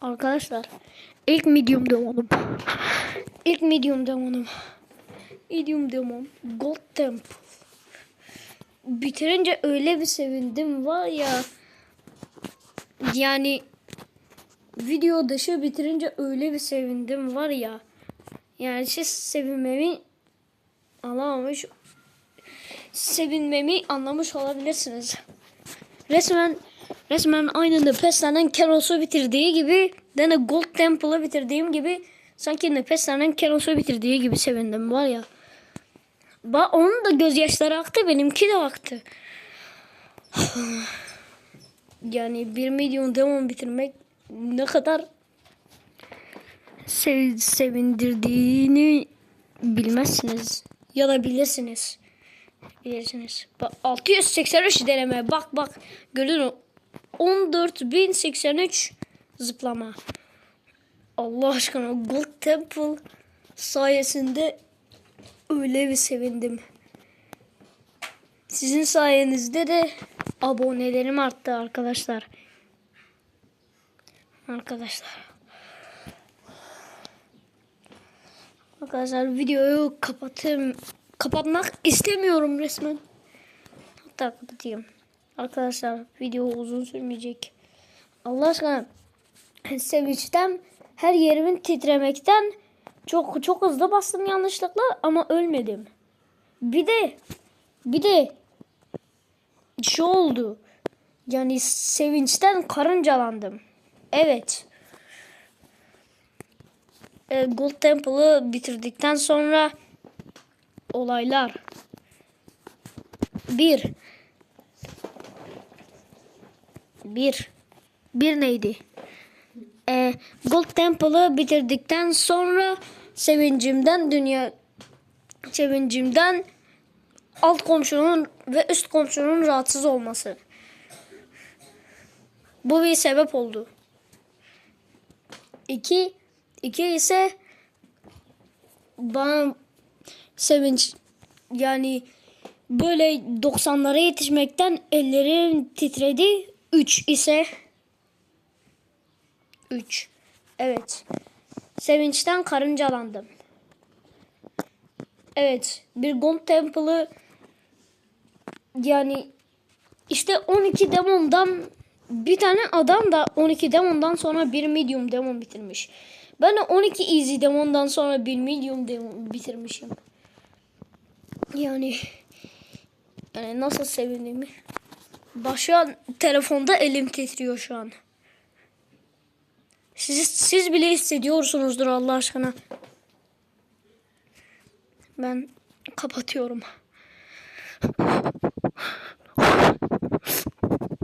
Arkadaşlar ilk medium demonum. İlk medium demonum. Medium demon. Gold Temple. Bitirince öyle bir sevindim var ya. Yani video dışı bitirince öyle bir sevindim var ya. Yani siz sevinmemi anlamamış sevinmemi anlamış olabilirsiniz. Resmen resmen aynı Nefesler'den Keros'u bitirdiği gibi de Gold Temple'ı bitirdiğim gibi sanki Nefesler'den Keros'u bitirdiği gibi sevindim var ya. Ba onun da gözyaşları aktı benimki de aktı. yani bir milyon demon bitirmek ne kadar sev sevindirdiğini bilmezsiniz ya da bilirsiniz. Bilirsiniz. Bak 683 deneme. Bak bak. Gördün mü? 14083 zıplama. Allah aşkına Gold Temple sayesinde öyle bir sevindim. Sizin sayenizde de abonelerim arttı arkadaşlar. Arkadaşlar. Arkadaşlar videoyu kapatayım. Kapatmak istemiyorum resmen. Hatta kapatayım. Arkadaşlar video uzun sürmeyecek. Allah aşkına sevinçten her yerimin titremekten çok çok hızlı bastım yanlışlıkla ama ölmedim. Bir de bir de şey oldu. Yani sevinçten karıncalandım. Evet. E, Gold Temple'ı bitirdikten sonra olaylar. Bir. Bir. Bir neydi? E, Gold Temple'ı bitirdikten sonra sevincimden dünya sevincimden alt komşunun ve üst komşunun rahatsız olması. Bu bir sebep oldu. İki, iki ise bana sevinç yani böyle 90'lara yetişmekten ellerim titredi. 3 ise 3. Evet. Sevinçten karıncalandım. Evet. Bir Gold Temple'ı yani işte 12 demondan bir tane adam da 12 demondan sonra bir medium demon bitirmiş. Ben de 12 easy demondan sonra bir medium demon bitirmişim. Yani yani nasıl sevindiğimi. An telefonda elim titriyor şu an. Siz, siz bile hissediyorsunuzdur Allah aşkına. Ben kapatıyorum.